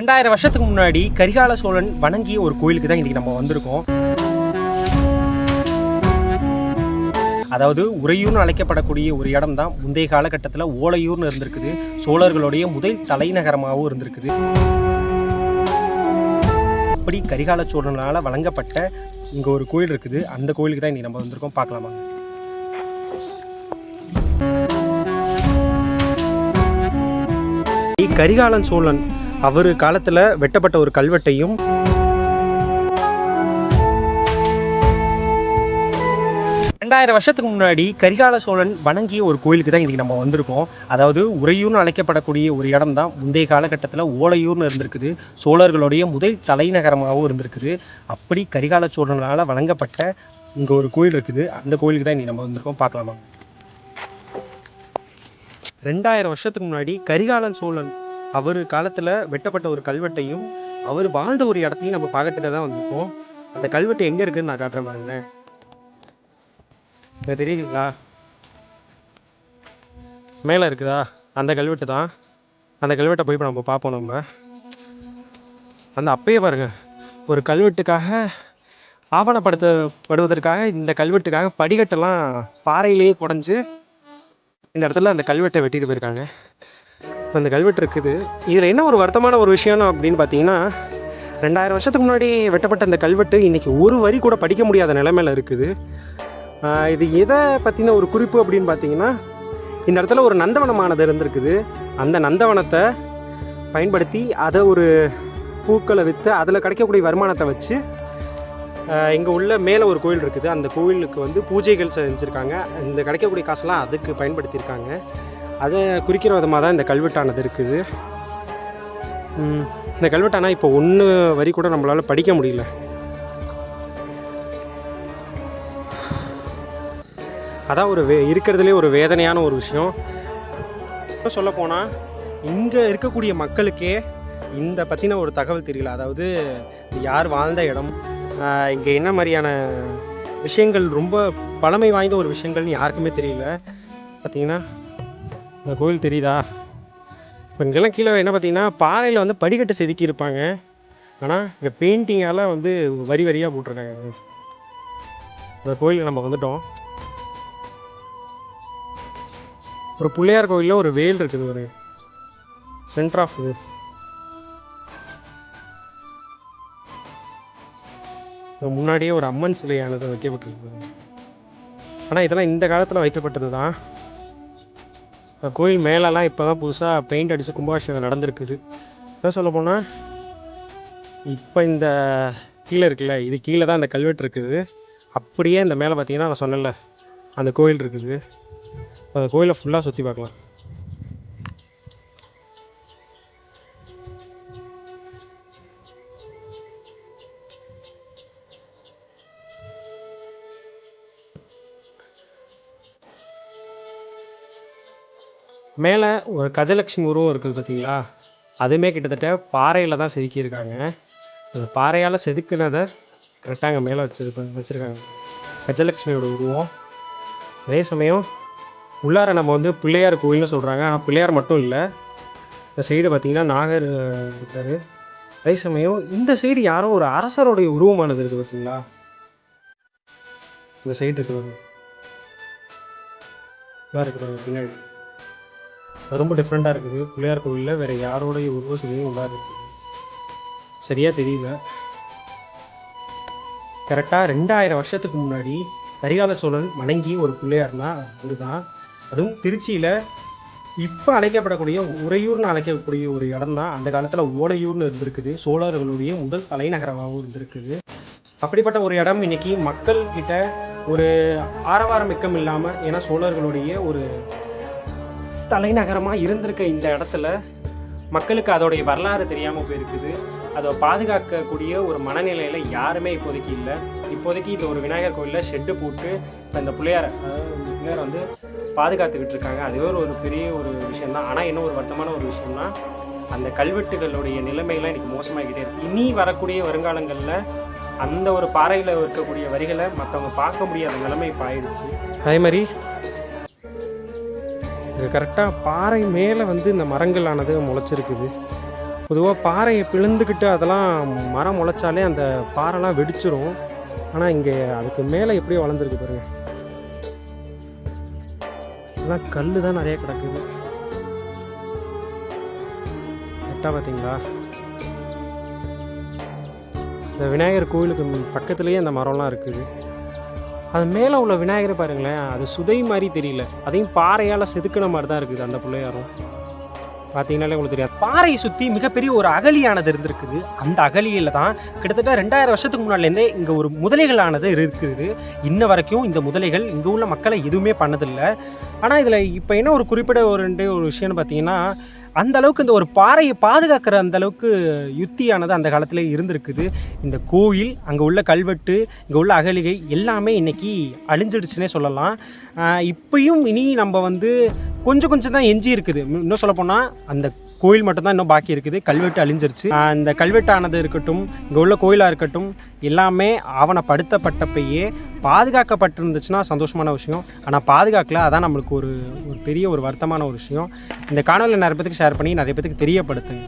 ரெண்டாயிரம் வருஷத்துக்கு முன்னாடி கரிகால சோழன் வணங்கிய ஒரு கோயிலுக்கு தான் இன்றைக்கி நம்ம வந்திருக்கோம். அதாவது உறையூர்னு அழைக்கப்படக்கூடிய ஒரு இடம் தான் முந்தைய காலகட்டத்தில் ஓலையூர்னு இருந்திருக்குது. சோழர்களுடைய முதல் தலைநகரமாகவும் இருந்திருக்குது. அப்படி கரிகால சோழனால் வழங்கப்பட்ட இங்கே ஒரு கோயில் இருக்குது. அந்த கோயிலுக்கு தான் இன்றைக்கி நம்ம வந்திருக்கோம். பார்க்கலாமா? கரிகாலன் சோழன் அவர் காலத்தில் வெட்டப்பட்ட ஒரு கல்வெட்டையும் ரெண்டாயிரம் வருஷத்துக்கு முன்னாடி கரிகால சோழன் வணங்கிய ஒரு கோயிலுக்கு தான் இன்றைக்கி நம்ம வந்திருக்கோம். அதாவது உறையூர்னு அழைக்கப்படக்கூடிய ஒரு இடம் தான் முந்தைய காலகட்டத்தில் ஓலையூர்னு இருந்திருக்குது. சோழர்களுடைய முதல் தலைநகரமாகவும் இருந்திருக்குது. அப்படி கரிகால சோழனால் வழங்கப்பட்ட இங்கே ஒரு கோயில் இருக்குது. அந்த கோயிலுக்கு தான் இன்றைக்கி நம்ம வந்திருக்கோம். பார்க்கலாமா? ரெண்டாயிரம் வருஷத்துக்கு முன்னாடி கரிகாலன் சோழன் அவர் காலத்தில் வெட்டப்பட்ட ஒரு கல்வெட்டையும் அவர் வாழ்ந்த ஒரு இடத்தையும் நம்ம பார்க்கறதுக்கு தான் வந்திருக்கோம். அந்த கல்வெட்டு எங்கே இருக்குன்னு நான் காட்டுறேன் பாருங்களேன் தெரியுதுங்களா? மேலே இருக்குதா? அந்த கல்வெட்டு தான். அந்த கல்வெட்டை போய் இப்போ நம்ம பார்ப்போம் நம்ம. அந்த அப்பயே பாருங்க ஒரு கல்வெட்டுக்காக ஆவணப்படுத்தப்படுவதற்காக இந்த கல்வெட்டுக்காக படிக்கட்டெல்லாம் பாறையிலேயே குடஞ்சி இந்த இடத்துல அந்த கல்வெட்டை வெட்டிட்டு போயிருக்காங்க. இப்போ அந்த கல்வெட்டு இருக்குது. இதில் என்ன ஒரு வருத்தமான ஒரு விஷயம் அப்படின்னு பார்த்தீங்கன்னா ரெண்டாயிரம் வருஷத்துக்கு முன்னாடி வெட்டப்பட்ட அந்த கல்வெட்டு இன்றைக்கி ஒரு வரி கூட படிக்க முடியாத நிலைமையில் இருக்குது. இது எதை பற்றின ஒரு குறிப்பு அப்படின்னு பார்த்தீங்கன்னா இந்த இடத்துல ஒரு நந்தவனமானது இருந்திருக்குது. அந்த நந்தவனத்தை பயன்படுத்தி அதை ஒரு பூக்களை விற்று அதில் கிடைக்கக்கூடிய வருமானத்தை வச்சு இங்கே உள்ள மேலே ஒரு கோயில் இருக்குது. அந்த கோயிலுக்கு வந்து பூஜைகள் செஞ்சுருக்காங்க. இந்த கிடைக்கக்கூடிய காசெல்லாம் அதுக்கு பயன்படுத்தியிருக்காங்க. அதை குறிக்கிற விதமாக தான் இந்த கல்வெட்டானது இருக்குது. இந்த கல்வெட்டானா இப்போ ஒன்று வரி கூட நம்மளால் படிக்க முடியல. அதான் ஒரு வே இருக்கிறதுலே ஒரு வேதனையான ஒரு விஷயம். சொல்ல போனால் இங்கே இருக்கக்கூடிய மக்களுக்கே இந்த பற்றின ஒரு தகவல் தெரியல. அதாவது யார் வாழ்ந்த இடம் இங்கே என்ன மாதிரியான விஷயங்கள் ரொம்ப பழமை வாய்ந்த ஒரு விஷயங்கள்னு யாருக்குமே தெரியல. பார்த்தீங்கன்னா இந்த கோயில் தெரியுதா? இப்போ இங்கெல்லாம் கீழே என்ன பார்த்தீங்கன்னா பாறையில் வந்து படிக்கட்டு செதுக்கி இருப்பாங்க ஆனால் இங்கே பெயிண்டிங்கால் வந்து வரி வரியாக போட்டிருக்காங்க. இந்த கோயிலுக்கு நம்ம வந்துட்டோம். ஒரு பிள்ளையார் கோயிலில் ஒரு வேல் இருக்குது ஒரு சென்டர் ஆஃப் இது முன்னாடியே ஒரு அம்மன் சிலையானது வைக்கப்பட்டிருக்கு. ஆனால் இதெல்லாம் இந்த காலத்தில் வைக்கப்பட்டது தான் கோயில் மேலெலாம் இப்போ தான் புதுசாக பெயிண்ட் அடித்து கும்பாபிஷேகம் நடந்திருக்குது. என்ன சொல்ல போனால் இப்போ இந்த கீழே இருக்குல்ல இது கீழே தான் இந்த கல்வெட்டு இருக்குது. அப்படியே இந்த மேலே பார்த்தீங்கன்னா நான் சொன்னேன்ல அந்த கோயில் இருக்குது. அந்த கோயிலை ஃபுல்லாக சுற்றி பார்க்கலாம். மேலே ஒரு கஜலட்சுமி உருவம் இருக்குது பார்த்தீங்களா அதுவுமே கிட்டத்தட்ட பாறையில் தான் செதுக்கியிருக்காங்க. அந்த பாறையால் செதுக்குனதை கரெக்டாக அங்கே மேலே வச்சு வச்சுருக்காங்க. கஜலட்சுமியோட உருவம். அதே சமயம் உள்ளார நம்ம வந்து பிள்ளையார் கோயில்னு சொல்கிறாங்க ஆனால் பிள்ளையார் மட்டும் இல்லை. இந்த சைடு பார்த்தீங்கன்னா நாகர் இருக்கார். அதே சமயம் இந்த சைடு யாரோ ஒரு அரசருடைய உருவமானது இருக்குது பார்த்தீங்களா இந்த சைடு இருக்கிறது இதாக இருக்கிறது பின்னாடி. ரொம்ப டிஃப்ரெண்ட்டாக இருக்குது. பிள்ளையார் கோவிலில் வேறு யாரோடைய உருவ சிலையும் இருக்குது சரியாக தெரியல. கரெக்டாக ரெண்டாயிரம் வருஷத்துக்கு முன்னாடி கரிகால சோழன் வணங்கி ஒரு பிள்ளையார்னா இதுதான் அதுவும் திருச்சியில் இப்போ அழைக்கப்படக்கூடிய உறையூர்னு அழைக்கக்கூடிய ஒரு இடம் தான் அந்த காலத்தில் ஓடையூர்னு இருந்திருக்குது. சோழர்களுடைய முதல் தலைநகரமாகவும் இருந்திருக்குது. அப்படிப்பட்ட ஒரு இடம் இன்னைக்கு மக்கள் கிட்ட ஒரு ஆரவாரம் மிக்கம் இல்லாமல் ஏன்னா சோழர்களுடைய ஒரு தலைநகரமாக இருந்திருக்க இந்த இடத்துல மக்களுக்கு அதோடைய வரலாறு தெரியாமல் போயிருக்குது. அதை பாதுகாக்கக்கூடிய ஒரு மனநிலையில் யாருமே இப்போதைக்கு இல்லை. இப்போதைக்கு இது ஒரு விநாயகர் கோயிலில் ஷெட்டு போட்டு இப்போ இந்த பிள்ளையார் அதாவது பிள்ளையார் வந்து பாதுகாத்துக்கிட்டு இருக்காங்க. அதுவே ஒரு ஒரு பெரிய ஒரு விஷயம்தான். ஆனால் என்ன ஒரு வருத்தமான ஒரு விஷயம்னா அந்த கல்வெட்டுகளுடைய நிலைமையெல்லாம் இன்றைக்கி மோசமாகிக்கிட்டே இருக்குது இனி வரக்கூடிய வருங்காலங்களில் அந்த ஒரு பாறையில் இருக்கக்கூடிய வரிகளை மற்றவங்க பார்க்க முடியாத நிலைமை இப்போ ஆயிடுச்சு. அதே மாதிரி இது கரெக்டாக பாறை மேலே வந்து இந்த மரங்களானது முளைச்சிருக்குது. பொதுவாக பாறையை பிளந்துக்கிட்டு அதெல்லாம் மரம் முளைச்சாலே அந்த பாறைலாம் வெடிச்சிரும். ஆனால் இங்கே அதுக்கு மேலே எப்படியோ வளர்ந்துருக்கு பாருங்க. எல்லாம் கல் தான் நிறைய கிடக்குது. கரெக்டாக பார்த்தீங்களா இந்த விநாயகர் கோவிலுக்கு பக்கத்துலேயே அந்த மரம்லாம் இருக்குது. அது மேலே உள்ள விநாயகரை பாருங்களேன் அது சுதை மாதிரி தெரியல. அதையும் பாறையால் செதுக்கின மாதிரி தான் இருக்குது அந்த பிள்ளையாரும். பார்த்தீங்கன்னாலே உங்களுக்கு தெரியாது. பாறையை சுற்றி மிகப்பெரிய ஒரு அகழியானது இருந்திருக்குது. அந்த அகழியில் தான் கிட்டத்தட்ட ரெண்டாயிரம் வருஷத்துக்கு முன்னாடிலேருந்தே இங்கே ஒரு முதலைகளானது இருக்குது. இன்ன வரைக்கும் இந்த முதலைகள் இங்கே உள்ள மக்களை எதுவுமே பண்ணதில்லை. ஆனால் இதில் இப்போ என்ன ஒரு குறிப்பிட ஒரு ரெண்டு ஒரு விஷயம்னு பார்த்தீங்கன்னா அந்த அளவுக்கு இந்த ஒரு பாறையை பாதுகாக்கிற அந்த அளவுக்கு யுத்தியானது அந்த காலத்தில் இருந்திருக்குது. இந்த கோயில் அங்கே உள்ள கல்வெட்டு இங்கே உள்ள அகலிகை எல்லாமே இன்றைக்கி அழிஞ்சிடுச்சுன்னே சொல்லலாம். இப்பயும் இனி நம்ம வந்து கொஞ்சம் கொஞ்சம் தான் எஞ்சி இருக்குது இன்னும் சொல்லப்போனால் அந்த கோயில் மட்டும்தான் இன்னும் பாக்கி இருக்குது. கல்வெட்டு அழிஞ்சிருச்சு. அந்த கல்வெட்டானது இருக்கட்டும் இங்கே உள்ள கோயிலாக இருக்கட்டும் எல்லாமே ஆவணப்படுத்தப்பட்டப்பையே பாதுகாக்கப்பட்டிருந்துச்சுன்னா சந்தோஷமான விஷயம். ஆனால் பாதுகாக்கல அதான் நம்மளுக்கு ஒரு ஒரு பெரிய ஒரு வருத்தமான ஒரு விஷயம். இந்த காணொலியில் நிறைய பேத்துக்கு ஷேர் பண்ணி நிறைய பேத்துக்கு தெரியப்படுத்துங்க.